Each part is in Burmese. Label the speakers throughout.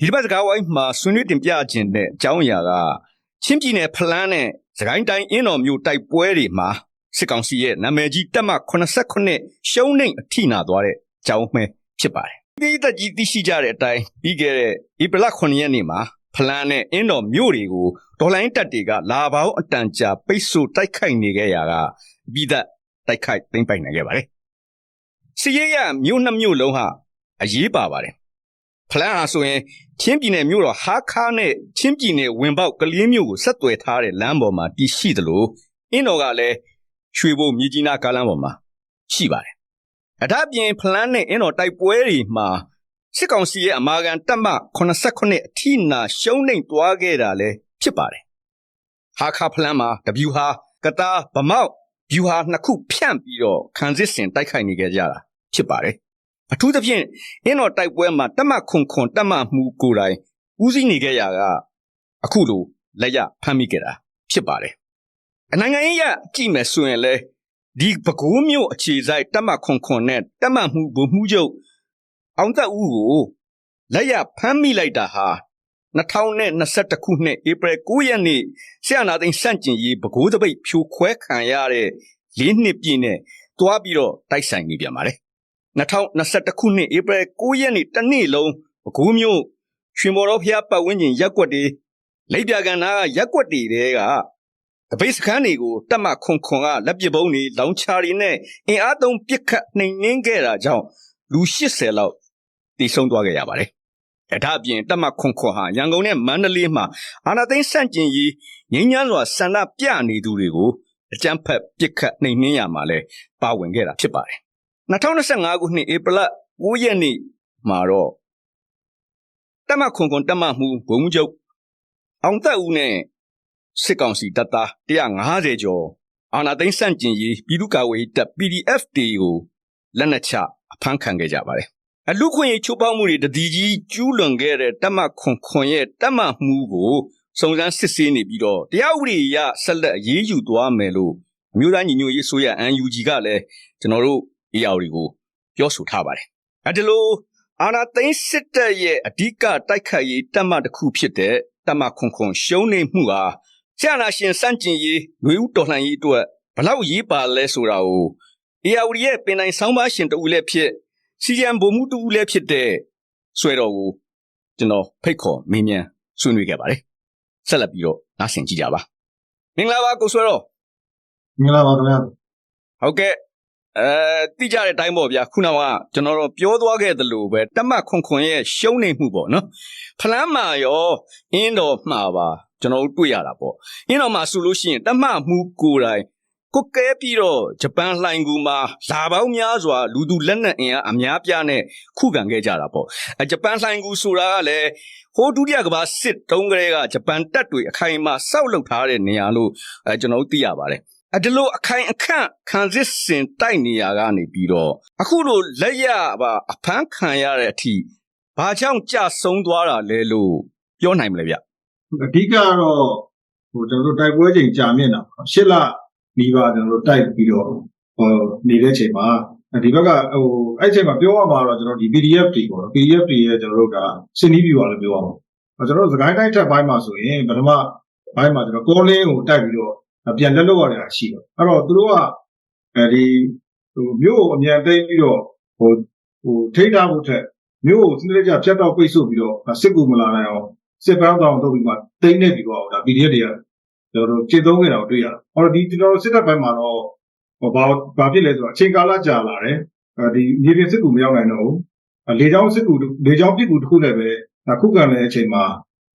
Speaker 1: ဒီတစ်ပတ်စကားဝိုင်းမှာဆွေးနွေးတင်ပြခြင်းတဲ့အကြောင်းအရာကချင်းပြည်နယ်ဖလန်းနဲ့စကိုင်းတိုင်းအင်းတော်မြို့တိုက်ပွဲတွေမှာစစ်ကောင်စီရဲ့နာမည်ကြီးတပ်မ89ရှုံးနှိမ်အထိနာသွားတဲ့အကြောင်းပဲဖြစ်ပါတယ်ဒီတက်ကြီးသိရှိကြတဲ့အတိုင်းပြီးခဲ့တဲ့ဧပြီလ9ရက်နေ့မှာဖလန်းနဲ့အင်းတော်မြို့တွေကိုဒေါ်လိုင်းတပ်တွေကလာပေါင်းအတန်ကြာပိတ်ဆို့တိုက်ခိုက်နေခဲ့ရာကပြီးသက်တိုက်ခိုက်သိမ်းပိုက်နိုင်ခဲ့ပါတယ်စီရဲရမြို့နှစ်မြို့လုံးဟာအရေးပါပါတယ် ဖလန်းဟာဆိုရင်ချင်းပြည်နယ်မြို့တော်ဟာခါနဲ့ချင်းပြည်နယ်ဝင်ပေါက်ကလေးမြို့ကိုဆက်သွယ်ထားတဲ့လမ်းပေါ်မှာတည်ရှိသလိုအင်းတော်ကလည်းရွှေဘိုမြကြီးနားကားလမ်းပေါ်မှာရှိပါတယ်။အထပ်ပြင်ဖလန်းနဲ့အင်းတော်တိုက်ပွဲတွေမှာစစ်ကောင်စီရဲ့အမာခံတပ်မ89အထိနာရှုံးနိမ့်သွားခဲ့တာလည်းဖြစ်ပါတယ်။ဟာခါဖလန်းမှာတဗျူဟာကတားဗမောက်ဗျူဟာနှစ်ခုဖြန့်ပြီးတော့ခံစစ်စင်တိုက်ခိုက်နေကြကြတာဖြစ်ပါတယ်။ အထူးသဖြင့်အင်းတော်တိုက်ပွဲမှာတက်မခွန်ခွန်တက်မမှုကိုယ်တိုင်ဦးစီးနေခဲ့ရာကအခုလိုလက်ရဖမ်းမိခဲ့တာဖြစ်ပါတယ်။အနိုင်ငံရေးရကြည့်မယ်ဆိုရင်လေဒီပကိုးမျိုးအခြေဆိုင်တက်မခွန်ခွန်နဲ့တက်မမှုဘုံမှုချုပ်အောင်သက်ဦးကိုလက်ရဖမ်းမိလိုက်တာဟာ2021ခုနှစ်ဧပြီ9ရက်နေ့ဆရာနာသိန်းစန့်ကျင်ရေးပကိုးတပိတ်ဖြိုခွဲခံရတဲ့၄နှစ်ပြည့်နဲ့တွားပြီးတော့တိုက်ဆိုင်နေပြန်ပါတယ် 2021ခုနှစ်ဧပြီ9ရက်နေ့တနေ့လုံးပကိုးမျိုးရွှေမော်တော်ဖျားပတ်ဝန်းကျင်ရက်ွက်တွေလိပ်ပြကန်နာကရက်ွက်တွေတဲကတပိတ်စခန်းတွေကိုတက်မခွန်ခွန်ကလက်ပစ်ပုံးတွေလောင်ချာတွေနဲ့အင်အားသုံးပစ်ခတ်နှိမ်နင်းခဲ့တာကြောင့်လူ80လောက်တိဆုံးသွားခဲ့ရပါတယ်။ဒါ့အပြင်တက်မခွန်ခွန်ဟာရန်ကုန်နဲ့မန္တလေးမှာအာနာသိန်းစန့်ကျင်ရေးငင်းညမ်းစွာဆန္ဒပြနေသူတွေကိုအကြမ်းဖက်ပစ်ခတ်နှိမ်နင်းရမှာလဲပါဝင်ခဲ့တာဖြစ်ပါတယ်။ 2025ခုနှစ်ဧပြီလ9ရက်နေ့မှာတော့တက်မခွန်ခွန်တက်မမှုဘုံမှုချုပ်အောင်သက်ဦးနဲ့စစ်ကောင်စီတပ်သား150ကျော်အာနာသိန်းစန့်ကျင်ရေးပြည်သူ့ကာကွယ်ရေးတပ် PDF တွေကိုလက်နက်ချအဖမ်းခံခဲ့ကြပါတယ်။အလူခွင့်ရေးချိုးပေါက်မှုတွေတတိကြီးကျူးလွန်ခဲ့တဲ့တက်မခွန်ခွန်ရဲ့တက်မမှုကိုစုံစမ်းစစ်ဆေးနေပြီးတော့တရားဥပဒေအရဆက်လက်အရေးယူသွားမယ်လို့အမျိုးသားညီညွတ်ရေးဆိုရ UNG ကလည်းကျွန်တော်တို့ AR တွေကိုပြောဆိုထားပါတယ်။အဲဒီလိုအာနာသိန်းစစ်တပ်ရဲ့အဓိကတိုက်ခိုက်ရေးတပ်မတစ်ခုဖြစ်တဲ့တပ်မခွန်ခွန်ရှုံးနေမှုဟာဆရာနာရှင်စန့်ကျင်ရေးຫນွေဥတော်လှန်ရေးအတွက်ဘလောက်ရေးပါလဲဆိုတာကို AR ရဲ့ပင်တိုင်းဆောင်းပါရှင်တူလည်းဖြစ်စီယံဘုံမှုတူလည်းဖြစ်တဲ့ဆွဲတော်ကိုကျွန်တော်ဖိတ်ခေါ်မင်းမြန်ဆွေးနွေးခဲ့ပါတယ်။ဆက်လက်ပြီးတော့နားဆင်ကြည့်ကြပါ။မင်္ဂလာပါကိုဆွဲတော်
Speaker 2: မင်္ဂလာပါခင်ဗျာ
Speaker 1: ဟုတ်ကဲ့ အဲတိကြတဲ့အတိုင်းပေါ့ဗျာခုနကကျွန်တော်တို့ပြောသွားခဲ့သလိုပဲတက်မခွန်ခွန်ရဲ့ရှုံးနေမှုပေါ့နော်ဖလန်းမာရောအင်းတော်မှာပါကျွန်တော်တို့တွေ့ရတာပေါ့အင်းတော်မှာဆိုလို့ရှိရင်တက်မမှုကိုယ်တိုင်ကိုကဲပြီးတော့ဂျပန်လှိုင်ကူမှာလာပေါင်းများစွာလူသူလက်နက်အင်အားအများပြားနဲ့ခုခံခဲ့ကြတာပေါ့အဲဂျပန်လှိုင်ကူဆိုတာကလည်းဟိုဒုတိယကမ္ဘာစစ်တုန်းကလေးကဂျပန်တပ်တွေအခိုင်အမာစောက်လုပ်ထားတဲ့နေရာလို့အဲကျွန်တော်တို့သိရပါတယ် အဒီလိုအခိုင်အခန့်ခံစစ်စင်တိုက်နေရကနေပြီးတော့အခုလိုလက်ရပါအဖမ်းခံရတဲ့အထိဘာကြောင့်ကြဆုံးသွားတာလဲလို့ပြောနိုင်မလဲဗျ
Speaker 2: အဓိကကတော့ဟိုကျွန်တော်တို့တိုက်ပွဲချိန်ကြာမြင့်တာပေါ့ရှစ်လနီးပါးကျွန်တော်တို့တိုက်ပြီးတော့ဟိုနေတဲ့ချိန်မှာဒီဘက်ကဟိုအဲ့ချိန်မှာပြောရမှာတော့ကျွန်တော်ဒီ PDF တွေပေါ့နော် PDF တွေရဲ့ကျွန်တော်တို့ကစင်နီးပြပါလို့ပြောရမှာအဲကျွန်တော်တို့စကိုင်းတိုင်းထက်ပိုင်းမှာဆိုရင်ပထမဘိုင်းမှာကျွန်တော်ကောလင်းကိုတိုက်ပြီးတော့ ပြန်လက်လွတ်ရတာရှိတော့အဲ့တော့သူတို့ကအဲဒီဟိုမြို့ကိုအမြန်သိမ်းပြီးတော့ဟိုဟိုထိန်းထားဖို့ထက်မြို့ကိုစနစ်တကျဖြတ်တော့ပိတ်ဆို့ပြီးတော့စစ်ကူမလာနိုင်အောင်စစ်ပန်းတောင်လုပ်ပြီးမှတိမ့်နေပြီးတော့ဒါ PDF တွေကကျွန်တော်တို့ခြေသုံးနေတာကိုတွေ့ရတယ်။ဟောဒီကျွန်တော်တို့စစ်တပ်ဘက်မှာတော့ဟောဘာဘာဖြစ်လဲဆိုတော့အချိန်ကာလကြာလာတယ်။အဲဒီမြေပြင်စစ်ကူမရောက်နိုင်တော့ဘူး။လေကြောင်းစစ်ကူလေကြောင်းပစ်ကူတစ်ခုလည်းပဲခုခံတဲ့အချိန်မှာ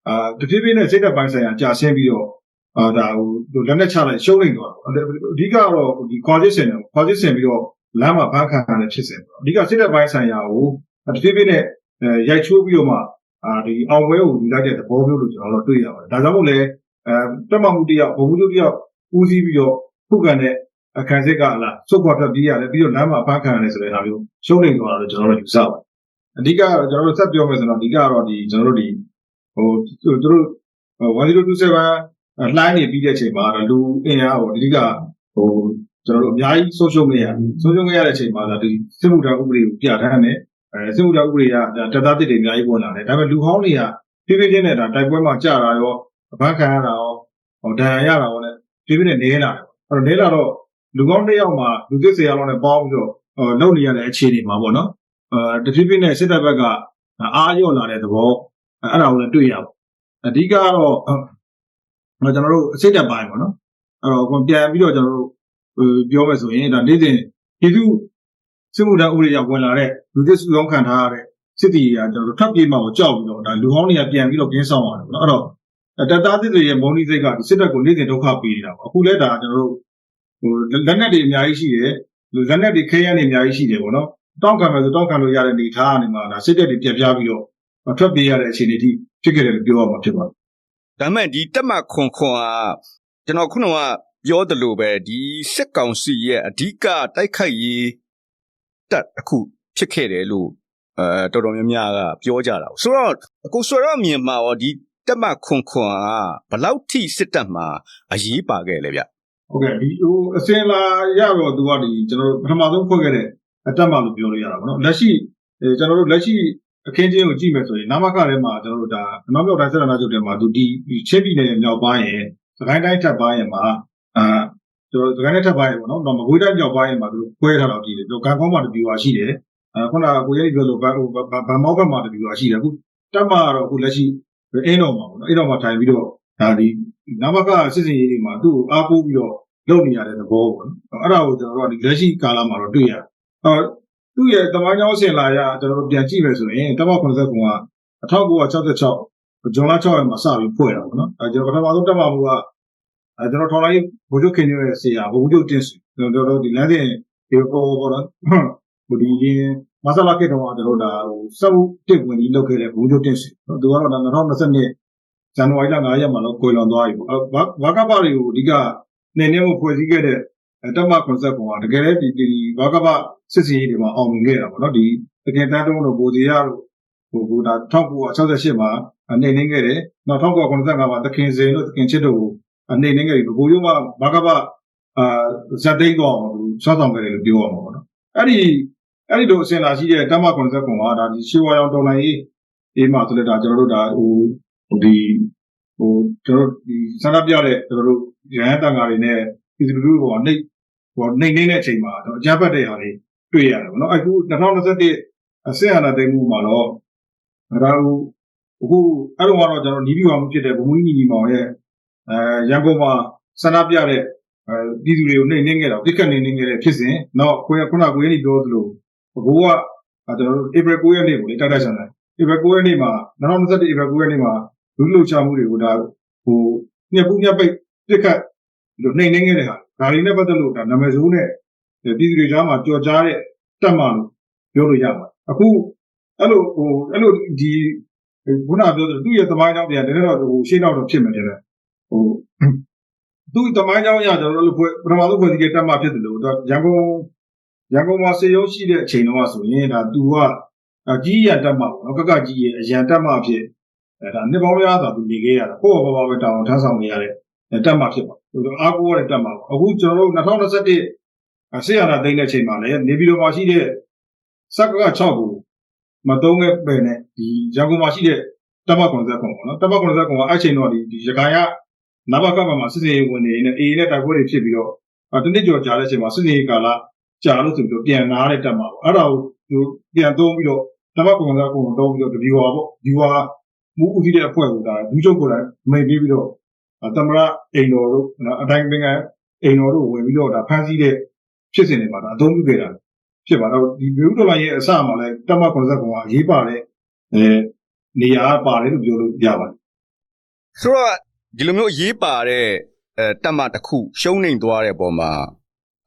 Speaker 2: အာတဖြည်းဖြည်းနဲ့စစ်တပ်ပိုင်းဆိုင်ရာကြာဆင်းပြီးတော့ အာဒါဟိုလက်နဲ့ချလိုက်ရှုံးနေတော့အဓိကတော့ဒီခွာစစ်စင်တယ်ခွာစစ်စင်ပြီးတော့လမ်းမှာဘန်းခံရတဲ့ဖြစ်စဉ်ပေါ့။အဓိကစစ်တပ်ပိုင်းဆိုင်ရာကိုတဖြည်းဖြည်းနဲ့ရိုက်ချိုးပြီးတော့မှအာဒီအောင်ပွဲကိုယူလိုက်တဲ့သဘောမျိုးလို့ကျွန်တော်တို့တွေ့ရပါတယ်။ဒါကြောင့်မို့လဲအဲတက်မှမှုတယောက်ဘုံမှုတယောက်ဦးစီးပြီးတော့ခုခံတဲ့အခန်းစစ်ကလာစုတ်ခွာထွက်ပြေးရတယ်ပြီးတော့လမ်းမှာဖမ်းခံရတယ်ဆိုတဲ့ဟာမျိုးရှုံးနေသွားတယ်ကျွန်တော်တို့ယူဆပါတယ်။အဓိကကျွန်တော်တို့ဆက်ပြောမယ်ဆိုတော့အဓိကတော့ဒီကျွန်တော်တို့ဒီဟိုသူတို့1027 လှိုင်းနေပြီးတဲ့အချိန်မှာလူအင်အားပေါ့အဓိကဟိုကျွန်တော်တို့အများကြီးဆုံးရှုံးနေရဆုံးရှုံးခဲ့ရတဲ့အချိန်မှာဒါဒီစစ်မှုထမ်းဥပဒေကိုပြဋ္ဌာန်းတယ်အဲစစ်မှုထမ်းဥပဒေကတပ်သားတစ်တွေအများကြီးဝင်လာတယ်ဒါပေမဲ့လူဟောင်းတွေကဖြည်းဖြည်းချင်းနဲ့ဒါတိုက်ပွဲမှာကြာတာရောအပန်းခံရတာရောဟောဒဏ်ရာရတာရောနဲ့ဖြည်းဖြည်းနဲ့နေလာတယ်အဲ့တော့နေလာတော့လူကောင်းတစ်ယောက်မှာလူသစ်ဆယ်ယောက်လောက်နဲ့ပေါင်းပြီးတော့ဟောလုပ်နေရတဲ့အခြေအနေမှာပေါ့နော်အဲတဖြည်းဖြည်းနဲ့စစ်တပ်ဘက်ကအားရော့လာတဲ့သဘောအဲ့ဒါကိုလည်းတွေ့ရပါအဓိကက တော့ကျွန်တော်တို့အစိတ်တက်ပိုင်းပေါ့နော်အဲ့တော့ကိုပြန်ပြီးတော့ကျွန်တော်တို့ပြောမယ်ဆိုရင်ဒါနေ့စဉ်ပြည်သူစစ်မှုထမ်းဥပဒေရောက်ဝင်လာတဲ့လူသစ်စုဆောင်ခံထားရတဲ့စစ်တီကကျွန်တော်တို့ထပ်ပြေးမှကိုကြောက်ပြီးတော့ဒါလူဟောင်းတွေကပြန်ပြီးတော့ကင်းဆောင်ရတယ်ပေါ့နော်အဲ့တော့တပ်သားသစ်တွေရဲ့မုံနီးစိတ်ကစစ်တပ်ကိုနေ့စဉ်ဒုက္ခပေးနေတာပေါ့အခုလဲဒါကျွန်တော်တို့ဟိုလက်နက်တွေအများကြီးရှိတယ်လက်နက်တွေခဲယမ်းတွေအများကြီးရှိတယ်ပေါ့နော်တောင်းခံမယ်ဆိုတောင်းခံလို့ရတဲ့နေသားအနေမှာဒါစစ်တပ်တွေပြပြပြီးတော့ထွက်ပြေးရတဲ့အခြေအနေအထိဖြစ်ခဲ့တယ်လို့ပြောရမှာဖြစ်ပါတယ်
Speaker 1: ဒါမှမဟုတ်ဒီတက်မခွန်ခွန်ကကျွန်တော်ခုနကပြောသလိုပဲဒီစစ်ကောင်စီရဲ့အဓိကတိုက်ခိုက်ရေးတက်တစ်ခုဖြစ်ခဲ့တယ်လို့အဲတော်တော်များများကပြောကြတာဆိုတော့အခုဆိုတော့မြင်မှာရောဒီတက်မခွန်ခွန်ကဘယ်လောက်ထိစစ်တပ်မှာအရေးပါခဲ့လဲဗျ
Speaker 2: ဟုတ်ကဲ့ဒီဟိုအစင်လာရတော့သူကဒီကျွန်တော်တို့ပထမဆုံးဖွဲ့ခဲ့တဲ့အတက်မှလို့ပြောလို့ရတာပေါ့နော်လက်ရှိအဲကျွန်တော်တို့လက်ရှိ အခင်းချင်းကိုကြည့်မယ်ဆိုရင်နာမခထဲမှာကျွန်တော်တို့ဒါအနောက်မြောက်တိုင်းဆက်ရနာချုပ်ထဲမှာသူဒီချင်းပြည်နယ်မြောက်ပိုင်းရဲ့စကိုင်းတိုင်းထပ်ပိုင်းရဲ့မှာအာကျွန်တော်စကိုင်းတိုင်းထပ်ပိုင်းရဲ့ပေါ့နော်တော့မကွေးတိုင်းမြောက်ပိုင်းရဲ့မှာသူခွဲထားတော့ကြည့်တယ်သူကံကောင်းမှာတပြူပါရှိတယ်အဲခုနကကိုရဲပြောလို့ဘန်ဟိုဗန်မောက်ဘက်မှာတပြူပါရှိတယ်အခုတက်မှတော့အခုလက်ရှိအင်းတော်မှာပေါ့နော်အင်းတော်မှာထိုင်ပြီးတော့ဒါဒီနာမခစစ်စင်ရေးတွေမှာသူ့ကိုအားကိုးပြီးတော့လုပ်နေရတဲ့သဘောပေါ့နော်အဲ့ဒါကိုကျွန်တော်တို့ကဒီလက်ရှိကာလမှာတော့တွေ့ရတယ်အော် သူ့ရဲ့တမိုင်းကြောင်းဆင်လာရကျွန်တော်တို့ပြန်ကြည့်မယ်ဆိုရင်တမ89က1966ဇွန်လ6ရက်မှာစပြီးဖွဲ့တာပေါ့နော်အဲကျွန်တော်ပထမဆုံးတက်မှမှုကအဲကျွန်တော်ထော်လိုက်ဘိုးချုပ်ခင်ရဲ့ဆရာဘိုးချုပ်တင်စုကျွန်တော်တို့ဒီလမ်းစဉ်ဒီပေါ်ပေါ်တော့ဟိုဒီရင်မဆလာကေတော့ကျွန်တော်ဒါဟိုစက်မှုတစ်ဝင်ကြီးလုပ်ခဲ့တဲ့ဘိုးချုပ်တင်စုသူကတော့2020ဇန်နဝါရီလ9ရက်မှာတော့ကိုယ်လွန်သွားပြီပေါ့ဘာကပတွေကိုအဓိကနေနေမှုဖွဲ့စည်းခဲ့တဲ့ တက်မကွန်ဆပ်ကောင်ကတကယ်လည်းဒီဒီဘာကပစစ်စီရေးတွေမှာအောင်မြင်ခဲ့တာပေါ့နော်ဒီတကယ်တန်းတုံးတို့ဗိုလ်စီရတို့ဟိုဘူဒါ1968မှာအနေနေခဲ့တယ်နောက်1995မှာတခင်စင်တို့တခင်ချစ်တို့ကိုအနေနေခဲ့ပြီဘိုလ်ရုံးမှာဘာကပအာဇက်သိန်းတော့ဆွမ်းဆောင်ခဲ့တယ်လို့ပြောရမှာပေါ့နော်အဲ့ဒီအဲ့ဒီတို့အစင်လာရှိတဲ့တက်မကွန်ဆပ်ကောင်ကဒါဒီရှေးဝါရောင်တော်လိုင်းရေးအေးမှာဆိုလက်ဒါကျွန်တော်တို့ဒါဟိုဟိုဒီဟိုကျွန်တော်ဒီဆန္ဒပြတဲ့ကျွန်တော်တို့ရဟန်းတန်ဃာတွေနဲ့ပြည်သူလူထုကအနှိမ့် ဟိုနှိမ့်နေတဲ့အချိန်မှာတော့အကြမ်းဖက်တဲ့ဟာတွေတွေ့ရတယ်ဗောနော်အခု2021အစင်အာဏာသိမ်းမှုမှာတော့ဒါဟိုအခုအဲ့တော့ကတော့ကျွန်တော်နီးပြီးအောင်ဖြစ်တဲ့ဗမူကြီးညီညီမောင်ရဲ့အဲရန်ကုန်မှာဆန္ဒပြတဲ့အဲပြည်သူတွေကိုနှိမ့်နေခဲ့တာပြစ်ခတ်နေနေခဲ့တဲ့ဖြစ်စဉ်နောက်ကိုရခုနကကိုရင်းပြောသလိုဘိုးကကျွန်တော်တို့ April 9ရက်နေ့ကိုလေတိုက်တိုက်ဆန်တယ် April 9ရက်နေ့မှာ2021 April 9ရက်နေ့မှာလူလူချမှုတွေကိုဒါဟိုညက်ပူးညက်ပိတ်ပြစ်ခတ်ဒီလိုနှိမ့်နေခဲ့တဲ့ဟာ ဒါတွေနဲ့ပတ်သက်လို့ဒါနာမည်ဆိုးနဲ့ပြည်သူတွေကြားမှာကြော်ကြားတဲ့တက်မှလို့ပြောလို့ရပါတယ်အခုအဲ့လိုဟိုအဲ့လိုဒီခုနပြောသလိုသူ့ရဲ့သမိုင်းကြောင်းပြန်တယ်တော့ဟိုရှင်းတော့တော့ဖြစ်မယ်တဲ့ဟိုသူ့သမိုင်းကြောင်းအရကျွန်တော်တို့ဖွဲ့ပထမဆုံးဖွဲ့စည်းတဲ့တက်မှဖြစ်တယ်လို့တော့ရန်ကုန်ရန်ကုန်မှာစေရုံးရှိတဲ့အချိန်တော့ဆိုရင်ဒါသူကအကြီးရတက်မှပေါ့နော်ကကကြီးရဲ့အရန်တက်မှဖြစ်အဲဒါနှစ်ပေါင်းများစွာသူနေခဲ့ရတာကိုယ့်ဘောဘောပဲတောင်းထမ်းဆောင်နေရတဲ့ တက်မှဖြစ်ပါဟိုအားကိုးရတဲ့တက်မှပေါ့အခုကျွန်တော်တို့2021ဆေးရတာသိတဲ့အချိန်မှာလည်းနေပြည်တော်မှာရှိတဲ့စက်ကက6ကိုမသုံးခဲ့ပဲနဲ့ဒီရန်ကုန်မှာရှိတဲ့တက်မှကွန်ဆက်ကွန်ပေါ့နော်တက်မှကွန်ဆက်ကွန်ကအဲ့ချိန်တော့ဒီဒီရခိုင်ကနဘကမှာစစ်စင်ရေးဝင်နေနေအေးနဲ့တိုက်ပွဲတွေဖြစ်ပြီးတော့တနစ်ကျော်ကြာတဲ့အချိန်မှာစစ်စင်ရေးကာလကြာလို့ဆိုပြီးတော့ပြန်နာတဲ့တက်မှပေါ့အဲ့ဒါကိုသူပြန်သုံးပြီးတော့တမကွန်ဆက်ကွန်သုံးပြီးတော့ဒီဝါပေါ့ဒီဝါမူဦးစီးတဲ့အဖွဲ့ကဒါဒူးချုပ်ကိုလည်းမိတ်ပြီးပြီးတော့ သမရအိမ်တော်တို့နော်အတိုင်းပင်ကအိမ်တော်တို့ဝင်ပြီးတော့ဒါဖမ်းဆီးတဲ့ဖြစ်စဉ်တွေမှာဒါအသုံးပြုခဲ့တာဖြစ်ပါတော့ဒီမြို့တော်လိုင်းရဲ့အစမှာလည်းတမကွန်ဆက်ကွန်ကအရေးပါတဲ့အဲနေရာပါတယ်လို့ပြောလို့ရပါတယ်
Speaker 1: ဆိုတော့ဒီလိုမျိုးအရေးပါတဲ့အဲတက်မတစ်ခုရှုံးနေသွားတဲ့ပုံမှာ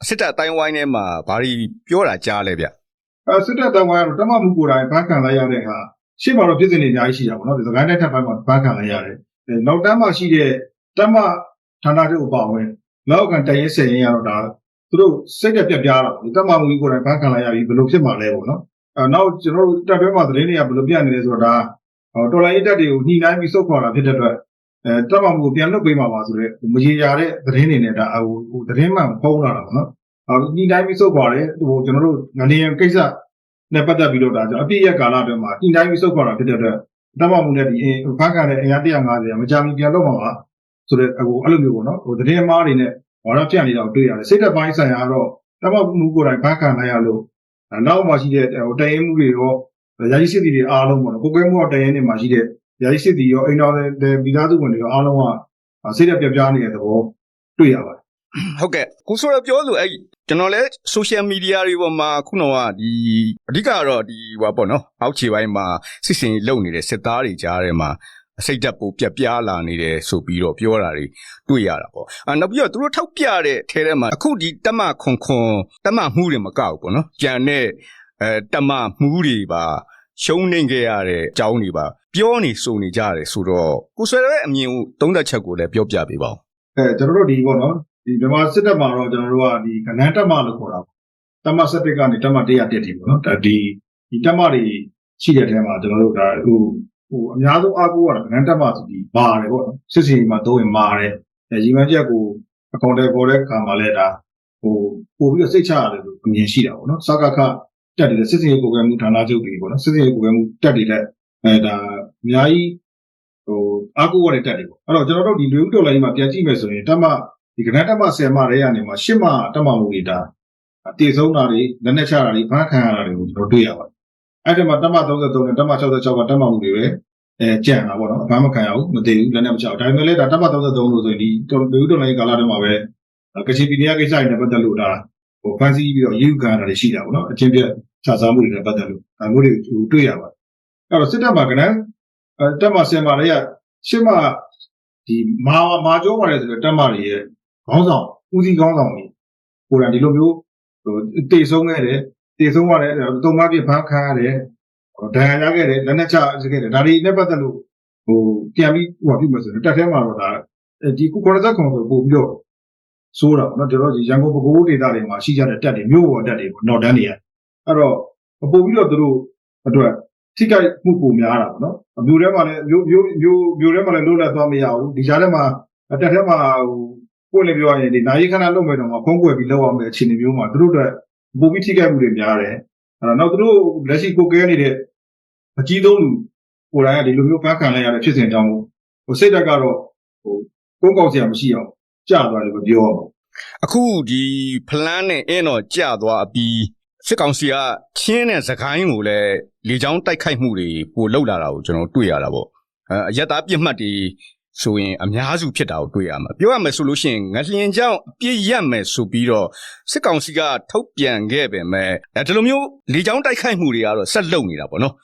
Speaker 1: စစ်တပ်အတိုင်းဝိုင်းထဲမှာဘာတွေပြောတာကြားလဲဗျ
Speaker 2: အဲစစ်တပ်တဝိုင်းကတော့တမမှုကိုယ်တိုင်ဘန်းခံလိုက်ရတဲ့ဟာရှေ့မှာတော့ပြည်စင်နေအများကြီးရှိတာပေါ့နော်ဒီစကိုင်းတိုင်းထပ်ပိုင်းမှာဘန်းခံလိုက်ရတယ်အဲနောက်တန်းမှာရှိတဲ့ တမဌာနချုပ်အပါဝင်လောက်ကန်တရင်ဆယ်ရင်ကတော့ဒါသူတို့စိတ်တက်ပြက်ပြားတာပေါ့ဒီတမမှုကိုယ်တိုင်ဘန်းခံလိုက်ရပြီ ဘယ်လိုဖြစ်မှာလဲပေါ့နော်အဲနောက် ကျွန်တော်တို့တက်တွဲမှာ သတင်းတွေက ဘယ်လိုပြနေလဲဆိုတော့ ဒါ တော်လိုင်းတက်တွေကို ညှိနှိုင်းပြီးစုပ်ခေါ်တာဖြစ်တဲ့အတွက်အဲတက်မမှုကို ပြန်လွတ်ပေးမှာပါဆိုတော့မရေရာတဲ့သတင်းတွေနဲ့ဒါဟိုဟိုသတင်းမှန်ဖုံးလာတာပေါ့နော်ဟိုညှိနှိုင်းပြီးစုပ်ပါတယ်ဟိုကျွန်တော်တို့ ငလျင်ကိစ္စနဲ့ ပတ်သက်ပြီးတော့ဒါကြောင့်အပြည့်ရက်ကာလအတွင်းမှာ ညှိနှိုင်းပြီးစုပ်ခေါ်တာဖြစ်တဲ့အတွက်တမမှုနဲ့ဒီအင်းဖန်ခံတဲ့ အင်အား150မကြာမီပြန်တော့မှာပါ ဆိုတော့ဟိုအဲ့လိုမျိုးပေါ့နော်ဟိုသတင်းမားတွေနဲ့ဘာလို့ပြတ်နေတာကိုတွေ့ရတယ်စိတ်သက်ပိုင်းဆိုင်ရာကတော့တမမှုကိုယ်တိုင်ဖန်ခံနိုင်ရလို့နောက်မှရှိတဲ့ဟိုတရင်မှုတွေရောရာကြီးစစ်တီတွေအားလုံးပေါ့နော်ကိုကွဲမှုတရင်တွေမှာရှိတဲ့ရာကြီးစစ်တီရောအိမ်တော်တဲ့မိသားစုဝင်တွေရောအားလုံးကစိတ်သက်ပြပြနေတဲ့သဘောတွေ့ရပါတယ်
Speaker 1: ဟုတ်ကဲ့ကိုဆိုရပြောလို့အဲ့ကျွန်တော်လဲ social media တွေပေါ်မှာခုနကဒီအဓိကကတော့ဒီဟိုပါပေါ့နော်အောက်ခြေပိုင်းမှာစစ်စင်လုံနေတဲ့စစ်သားတွေကြားထဲမှာ အစိတ်ဓာတ်ပိုပြက်ပြားလာနေတယ်ဆိုပြီးတော့ပြောတာတွေတွေ့ရတာပေါ့အာနောက်ပြီးတော့သူတို့ထောက်ပြတဲ့အထဲထဲမှာအခုဒီတမခွန်ခွန်တမမှုတွေမကောက်ဘူးပေါ့နော်ကြံတဲ့အဲတမမှုတွေပါရှုံးနေခဲ့ရတဲ့အကြောင်းတွေပါပြောနေဆိုနေကြတယ်ဆိုတော့ကိုဆွဲရဲ့အမြင်ကိုသုံးသက်ချက်ကိုလည်းပြောပြပေးပါဦး
Speaker 2: အဲကျွန်တော်တို့ဒီပေါ့နော်ဒီမြန်မာစစ်တပ်မှာတော့ကျွန်တော်တို့ကဒီကဏ္ဍတက်မလို့ခေါ်တာပေါ့တက်မစစ်တပ်ကနေတက်မ100တက်တီပေါ့နော်ဒါဒီဒီတက်မတွေရှိတဲ့ထဲမှာကျွန်တော်တို့ဒါဟို ဟိုအများဆုံးအားကိုးရတာကဏ္ဍတက်မဆိုပြီးပါတယ်ပေါ့နော်စစ်စီမှာသုံးရင်မာတယ်အဲရီမန်းချက်ကိုအကောင့်တွေပေါ်တဲ့ခါမှာလဲဒါဟိုပို့ပြီးတော့စိတ်ချရတယ်လို့အမြင်ရှိတာပေါ့နော်စကခတက်တယ်စစ်စီကိုယ်ကမှုဌာနချုပ်တွေပေါ့နော်စစ်စီကိုယ်ကမှုတက်တွေတဲ့အဲဒါအများကြီးဟိုအားကိုးရတဲ့တက်တွေပေါ့အဲ့တော့ကျွန်တော်တို့ဒီလူဦးတော်လိုင်းမှာပြန်ကြည့်မယ်ဆိုရင်တက်မဒီကဏ္ဍတက်မဆယ်မတွေကနေမှာရှစ်မတက်မမှုတွေဒါတည်ဆုံးတာတွေလက်နဲ့ချတာတွေဖမ်းခံရတာတွေကိုကျွန်တော်တွေ့ရပါတယ်။ အဲ့ဒီမှာတက်မ33နဲ့တက်မ66ကတက်မမှုတွေပဲအဲကြံတာပေါ့နော်။အဖမ်းမခံရဘူးမတည်ဘူးလက်နဲ့မချဘူး။ဒါပေမဲ့လည်းဒါတက်မ33လို့ဆိုရင်ဒီတော်လူတော်လိုင်းကာလတွေမှာပဲကချင်ပြည်နယ်ကိစ္စတွေနဲ့ပတ်သက်လို့ဒါဟိုဖမ်းဆီးပြီးတော့ရေးယူခံရတာတွေရှိတာပေါ့နော်။အချင်းပြတ်ခြားစားမှုတွေနဲ့ပတ်သက်လို့ဒါမျိုးတွေတွေ့ရပါတယ်။အဲ့တော့စစ်တပ်မှာကဏ္ဍအဲတက်မဆယ်မတွေကရှစ်မဒီမာမာကျော်ပါတယ်ဆိုတော့တက်မတွေရဲ့ခေါင်းဆောင်ဦးစီးခေါင်းဆောင်ကြီးကိုယ်တိုင်ဒီလိုမျိုးဟိုတေဆုံးခဲ့တယ် တေဆုံးရတယ်တုံမပြဖမ်းခံရတယ်ဒဏ်ရာရခဲ့တယ်လက်နက်ချခဲ့တယ်ဒါတွေနဲ့ပတ်သက်လို့ဟိုပြန်ပြီးဟိုပြုမယ်ဆိုရင်တက်ထဲမှာတော့ဒါဒီကုခေါ်တဲ့ခုံဆိုပို့ပြီးတော့စိုးတာပေါ့နော်ကျွန်တော်ဒီရန်ကုန်ပဲခူးဒေသတွေမှာရှိကြတဲ့တက်တွေမြို့ပေါ်တက်တွေပေါ့နော်တန်းတွေအဲ့တော့ပို့ပြီးတော့သူတို့အတွက်ထိခိုက်မှုပုံများတာပေါ့နော်မြို့ထဲမှာလည်းမြို့မြို့မြို့မြို့ထဲမှာလည်းလို့လက်သွားမရဘူးဒီကြားထဲမှာတက်ထဲမှာဟိုကိုယ်လည်းပြောရရင်ဒီနိုင်ခဏလုံးမဲ့တော့မှဖုံးကွယ်ပြီးလောက်အောင်တဲ့အခြေအနေမျိုးမှာသူတို့အတွက် ပုံပြီးထိခိုက်မှုတွေများတယ်။အဲ့တော့နောက်သူတို့လက်ရှိကိုကဲနေတဲ့အကြီးဆုံးလူကိုယ်တိုင်ကဒီလိုမျိုးဖမ်းခံလိုက်ရတဲ့ဖြစ်စဉ်အကြောင်းကိုဟိုစိတ်တက်ကတော့ဟိုကိုယ်ကောက်စရာမရှိအောင်ကြာသွားတယ်လို့ပြောရမှာ
Speaker 1: အခုဒီဖလန်းနဲ့အင်းတော်ကြာသွားအပြီးစစ်ကောင်စီကချင်းနဲ့သခိုင်းကိုလည်းလေချောင်းတိုက်ခိုက်မှုတွေပိုလှုပ်လာတာကိုကျွန်တော်တွေ့ရတာပေါ့အဲအရက်သားပြစ်မှတ်တွေ ဆိုရင်အများစုဖြစ်တာကိုတွေ့ရမှာပြောရမယ်ဆိုလို့ရှိရင်ငလျင်ကြောင့်အပြစ်ရက်မယ်ဆိုပြီးတော့စစ်ကောင်စီကထုတ်ပြန်ခဲ့ပေမဲ့အဲဒီလိုမျိုးလေချောင်းတိုက်ခိုက်မှုတွေကတော့ဆက်လုပ်နေတာပေါ့နော်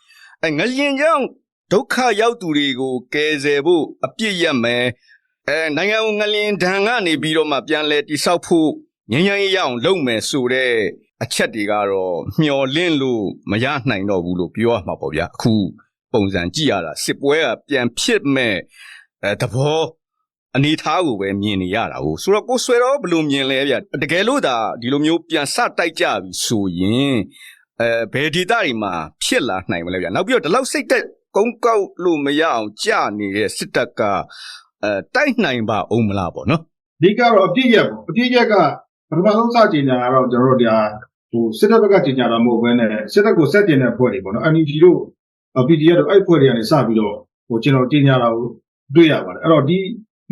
Speaker 1: အဲငလျင်ကြောင့်ဒုက္ခရောက်သူတွေကိုကယ်ဆယ်ဖို့အပြစ်ရက်မယ်အဲနိုင်ငံငလင်ဒဏ်ကနေပြီးတော့မှပြန်လဲတိဆောက်ဖို့ငញ្ញရင်ရအောင်လုပ်မယ်ဆိုတဲ့အချက်တွေကတော့မျော်လင့်လို့မရနိုင်တော့ဘူးလို့ပြောရမှာပေါ့ဗျာအခုပုံစံကြည့်ရတာစစ်ပွဲကပြန်ဖြစ်မဲ့ အဲသဘောအနေထားကိုပဲမြင်နေရတာကိုဆိုတော့ကိုဆွဲတော့ဘယ်လိုမြင်လဲဗျတကယ်လို့ဒါဒီလိုမျိုးပြန်စတိုက်ကြပြီဆိုရင်အဲဘယ်ဒေသတွေမှာဖြစ်လာနိုင်မလဲဗျနောက်ပြီးတော့ဒီလောက်စိတ်သက်ကုန်းကောက်လို့မရအောင်ကြာနေတဲ့စစ်တပ်ကအဲတိုက်နိုင်ပါအောင်မလားပေါ့နော်။
Speaker 2: ဒီကတော့အပြည့်ရက်ပေါ့အပြည့်ရက်ကပထမဆုံးစတင်ညာကတော့ကျွန်တော်တို့ဒါဟိုစစ်တပ်ဘက်ကတင်ညာတာမဟုတ်ဘဲနဲ့စစ်တပ်ကိုစက်တင်တဲ့ဖွဲ့တွေပေါ့နော် NUG တို့ PDF တို့အဲ့ဖွဲ့တွေကနေစပြီးတော့ဟိုကျွန်တော်တင်ညာတာကို တွေ့ရပါတယ်အဲ့တော့ဒီ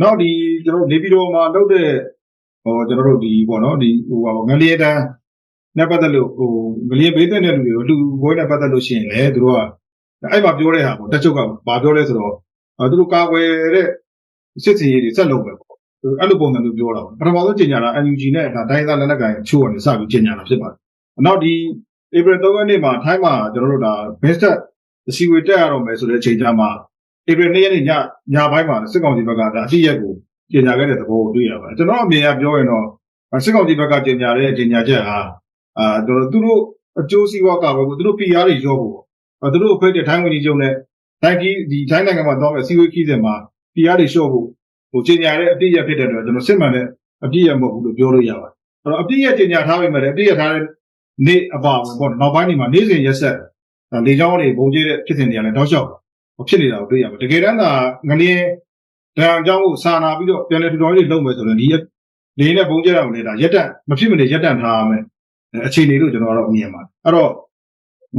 Speaker 2: နောက်ဒီကျွန်တော်နေပြည်တော်မှာလုပ်တဲ့ဟိုကျွန်တော်တို့ဒီပေါ့နော်ဒီဟိုငလျင်တန်းနဲ့ပတ်သက်လို့ဟိုငလျင်ဘေးတဲ့တဲ့လူတွေကိုလူဘွဲနဲ့ပတ်သက်လို့ရှိရင်လေသူတို့ကအဲ့မှာပြောတဲ့ဟာပေါ့တက်ချုပ်ကဘာပြောလဲဆိုတော့သူတို့ကာကွယ်တဲ့စစ်စီရေးတွေဆက်လုပ်မယ်ပေါ့အဲ့လိုပုံစံမျိုးပြောတာပေါ့ပထမဆုံးကျင်ညာတာ NUG နဲ့ဒါတိုင်းသားလက်နက်ကိုင်အချို့ကနေစပြီးကျင်ညာတာဖြစ်ပါတယ်နောက်ဒီ April 3ရက်နေ့မှာထိုင်းမှာကျွန်တော်တို့ဒါ best အစီအဝေးတက်ရတော့မယ်ဆိုတဲ့အချိန်ကျမှ April 2ရက်နေ့ညညပိုင်းမှာစစ်ကောင်စီဘက်ကဒါအတိရက်ကိုကျင်ညာခဲ့တဲ့သဘောကိုတွေ့ရပါတယ်ကျွန်တော်အမြင်အရပြောရင်တော့စစ်ကောင်စီဘက်ကကျင်ညာတဲ့ကျင်ညာချက်ဟာအာကျွန်တော်သူတို့အကျိုးစီးပွားကပဲသူတို့ PR တွေရောဖို့ပေါ့သူတို့ဖိတ်တဲ့ထိုင်းဝန်ကြီးချုပ်နဲ့တိုင်းကြီးဒီထိုင်းနိုင်ငံမှာတော့အစည်းအဝေးခီးစဉ်မှာ PR တွေလျှော့ဖို့ဟိုကျင်ညာတဲ့အတိရက်ဖြစ်တဲ့အတွက်ကျွန်တော်စစ်မှန်တဲ့အပြည့်ရမဟုတ်ဘူးလို့ပြောလို့ရပါတယ်အဲ့တော့အပြည့်ရကျင်ညာထားပေမဲ့အပြည့်ရထားတဲ့နေ့အပါဝင်ပေါ့နောက်ပိုင်းဒီမှာနေ့စဉ်ရက်ဆက်လေကြောင်းတွေပုံကျဲတဲ့ဖြစ်စဉ်တွေကလည်းတောက်လျှောက် ဖြစ်နေတာကိုတွေ့ရပါတယ်တကယ်တမ်းကငလျင်ဒဏ်အကြောင်းကိုစာနာပြီးတော့ပြန်လည်ထူထောင်ရေးလုပ်မယ်ဆိုရင်ဒီနေနဲ့ပုံကျဲတာကိုလည်းဒါရက်တန့်မဖြစ်မနေရက်တန့်ထားရမယ်အခြေအနေလို့ကျွန်တော်ကတော့မြင်ပါတယ်အဲ့တော့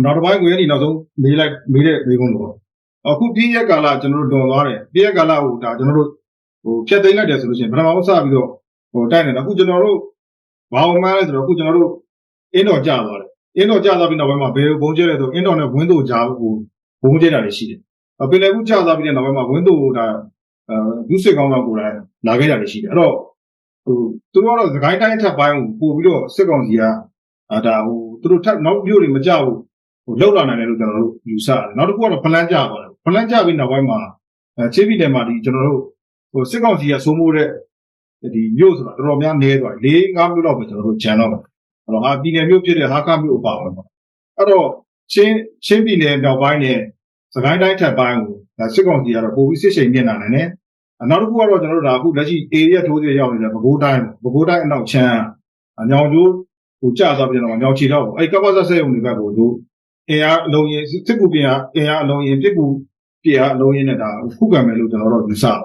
Speaker 2: နောက်တစ်ပိုင်းကိုရည်နောက်ဆုံးမေးလိုက်မေးတဲ့မေးခွန်းလို့ပေါ့အခုပြည့်ရက်ကာလကျွန်တော်တို့တော်သွားတယ်ပြည့်ရက်ကာလဟိုဒါကျွန်တော်တို့ဟိုဖြတ်သိမ်းလိုက်တယ်ဆိုလို့ရှိရင်ပထမဆုံးစပြီးတော့ဟိုတိုက်နေတာအခုကျွန်တော်တို့ဘာအောင်မှန်းလဲဆိုတော့အခုကျွန်တော်တို့အင်းတော်ကြာသွားတယ်အင်းတော်ကြာသွားပြီးနောက်ပိုင်းမှာဘယ်ဘုံကျဲလဲဆိုအင်းတော်နဲ့ဝင်းတို့ကြားဟိုဘုံကျဲတာတွေရှိတယ်အ ပင်လည်းအခုကြာသွားပြီးတဲ့နောက်ပိုင်းမှာဝင်းတို့ဒါအဲဒုစစ်ကောင်းတော့ကိုယ်တိုင်လာခဲ့တာတွေရှိတယ်အဲ့တော့ဟိုသူတို့ကတော့သခိုင်းတိုင်းထပ်ပိုင်းကိုပို့ပြီးတော့စစ်ကောင်စီကအာဒါဟိုသူတို့ထပ်နောက်မျိုးတွေမကြောက်ဘူးဟိုလောက်လာနိုင်တယ်လို့ကျွန်တော်တို့ယူဆတယ်နောက်တစ်ခုကတော့ဖလန်းကြပါတယ်ဖလန်းကြပြီးနောက်ပိုင်းမှာအဲချင်းပြည်နယ်မှာဒီကျွန်တော်တို့ဟိုစစ်ကောင်စီကစိုးမိုးတဲ့ဒီမြို့ဆိုတာတော်တော်များနေသွားတယ်၄၅မြို့လောက်ပဲကျွန်တော်တို့ဂျန်တော့တယ်အဲ့တော့ဟာပြည်နယ်မြို့ဖြစ်တဲ့ဟာကမြို့အပါဝင်ပါအဲ့တော့ချင်းချင်းပြည်နယ်မြောက်ပိုင်းနဲ့ စကိုင်းတိုင်းထပ်ပိုင်းကိုဒါစစ်ကောင်စီကတော့ပိုပြီးစစ်ရှိန်မြင့်လာနိုင်တယ်အနောက်တစ်ခုကတော့ကျွန်တော်တို့ဒါအခုလက်ရှိ area ထိုးသေးရောက်နေတဲ့ပဲခူးတိုင်းပဲခူးတိုင်းအနောက်ချမ်းအညောင်ကျိုးဟိုကြာသွားပြီးတော့ညောင်ချီတော့အဲ့ကပ္ပစဆက်ုံတွေဘက်ကိုတို့အင်အားအလုံးရင်စစ်ကူပြင်အားအင်အားအလုံးရင်ပြစ်ကူပြင်အားအလုံးရင်နဲ့ဒါခုခံမယ်လို့ကျွန်တော်တို့ယူဆတယ်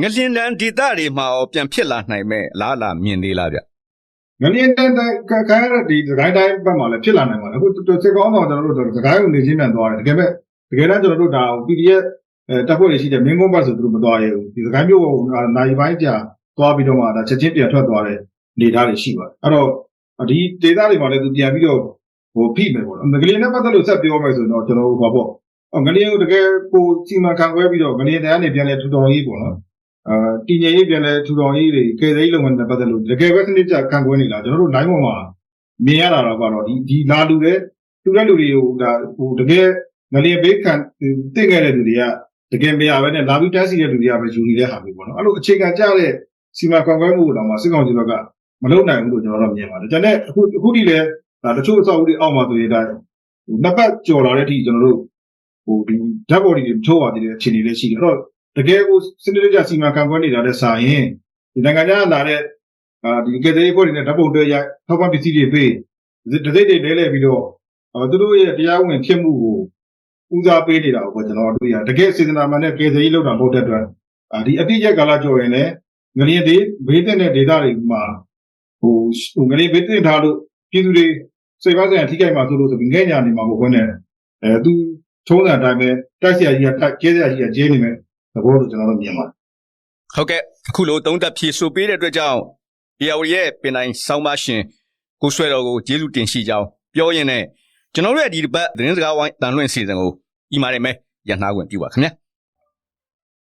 Speaker 1: ငလင်တန်ဒေသတွေမှာရောပြန်ဖြစ်လာနိုင်မဲ့အလားအလာမြင်သေးလားဗျ။
Speaker 2: ငလျင်တန်တန်ခခါရတဲ့ဒီစကိုင်းတိုင်းဘက်မှာလည်းဖြစ်လာနိုင်ပါတယ်။အခုစစ်ကောင်းတော့ကျွန်တော်တို့စကိုင်းကိုနေချင်းပြန်သွားတယ်။တကယ်ပဲ တကယ်တမ်းကျွန်တော်တို့ဒါ PDF အဲတပ်ဖွဲ့တွေရှိတဲ့မင်းကုန်းဘက်ဆိုသူတို့မသွားရဘူး။ဒီစကိုင်းမျိုးကနိုင်ပိုင်းကြာသွားပြီးတော့မှဒါချက်ချင်းပြန်ထွက်သွားတဲ့နေသားတွေရှိပါတယ်။အဲ့တော့ဒီဒေသတွေမှာလည်းသူပြန်ပြီးတော့ဟိုဖိမယ်ပေါ့နော်။ငလျင်နဲ့ပတ်သက်လို့ဆက်ပြောမယ်ဆိုတော့ကျွန်တော်တို့ဘာပေါ့ငလျင်ကိုတကယ်ကိုစီမံခန့်ခွဲပြီးတော့ငလျင်တန်းကနေပြန်လဲထူထောင်ရေးပေါ့နော်။အာတည်ငြိမ်ရေးပြန်လဲထူထောင်ရေးတွေကယ်ဆယ်ရေးလုပ်ငန်းတွေနဲ့ပတ်သက်လို့တကယ်ပဲစနစ်ကျခံခွဲနေလားကျွန်တော်တို့နိုင်ပေါ်မှာမြင်ရတာတော့ကတော့ဒီဒီလာလူတဲ့လူတဲ့လူတွေကိုဒါဟိုတကယ် ငလျင်ဘေးခံတင့်ခဲ့တဲ့လူတွေကတကယ်မရဘဲနဲ့လာပြီးတက်စီတဲ့လူတွေကပဲယူနေတဲ့ဟာမျိုးပေါ့နော်။အဲ့လိုအခြေခံကြတဲ့စီမံခန့်ခွဲမှုကိုတော့မှစစ်ကောင်စီဘက်ကမလုပ်နိုင်ဘူးလို့ကျွန်တော်တို့မြင်ပါတယ်။ကျန်တဲ့အခုအခုဒီလေဒါတချို့အဆောက်အဦတွေအောက်မှာဆိုရင်ဒါနှစ်ပတ်ကျော်လာတဲ့အထိကျွန်တော်တို့ဟိုဒီဓာတ်ပေါ်တွေချိုးပါသေးတဲ့အခြေအနေလေးရှိတယ်။အဲ့တော့တကယ်ကိုစနစ်တကျစီမံခန့်ခွဲနေတာတဲ့စာရင်ဒီနိုင်ငံခြားလာတဲ့အာဒီကတဲ့ဖွဲ့တွေနဲ့ဓာတ်ပုံတွေရိုက်ထောက်ပံ့ပစ္စည်းတွေပေးဒစိတ်တွေလဲလဲပြီးတော့သူတို့ရဲ့တရားဝင်ဖြစ်မှုကို ဦးစားပေးနေတာကိုကျွန်တော်တို့ရတကယ်စေတနာမှန်နဲ့ကယ်ဆယ်ရေးလုပ်တာမဟုတ်တဲ့အတွက်အာဒီအပြည့်ရကာလကြော်ရင်လည်းငလျင်တွေဘေးတဲ့တဲ့ဒေသတွေမှာဟိုဟိုငလျင်ဘေးတဲ့ထားလို့ပြည်သူတွေစိတ်ပါဆိုင်ထိခိုက်မှာဆိုလို့ဆိုပြီးငဲ့ညာနေမှာမဟုတ်ဘဲနဲ့အဲသူထုံးစံအတိုင်းပဲတိုက်ဆရာကြီးကတိုက်ကျဲဆရာကြီးကကျဲနေမယ်သဘောလို့ကျွန်တော်တို့မြင်ပါတယ်
Speaker 1: ဟုတ်ကဲ့အခုလိုသုံးသက်ဖြေဆိုပေးတဲ့အတွက်ကြောင့်ဒီအဝရဲ့ပင်တိုင်းဆောင်းပါရှင်ကိုဆွဲတော်ကိုကျေးဇူးတင်ရှိကြောင်းပြောရင်းနဲ့ ကျွန်တော်တို့ရဲ့ဒီတစ်ပတ်သတင်းစကားဝိုင်းတန်လွင့်စီစဉ်ကိုဤမာရမယ်ရန်နာဝင်ပြုပါခင်ဗျာ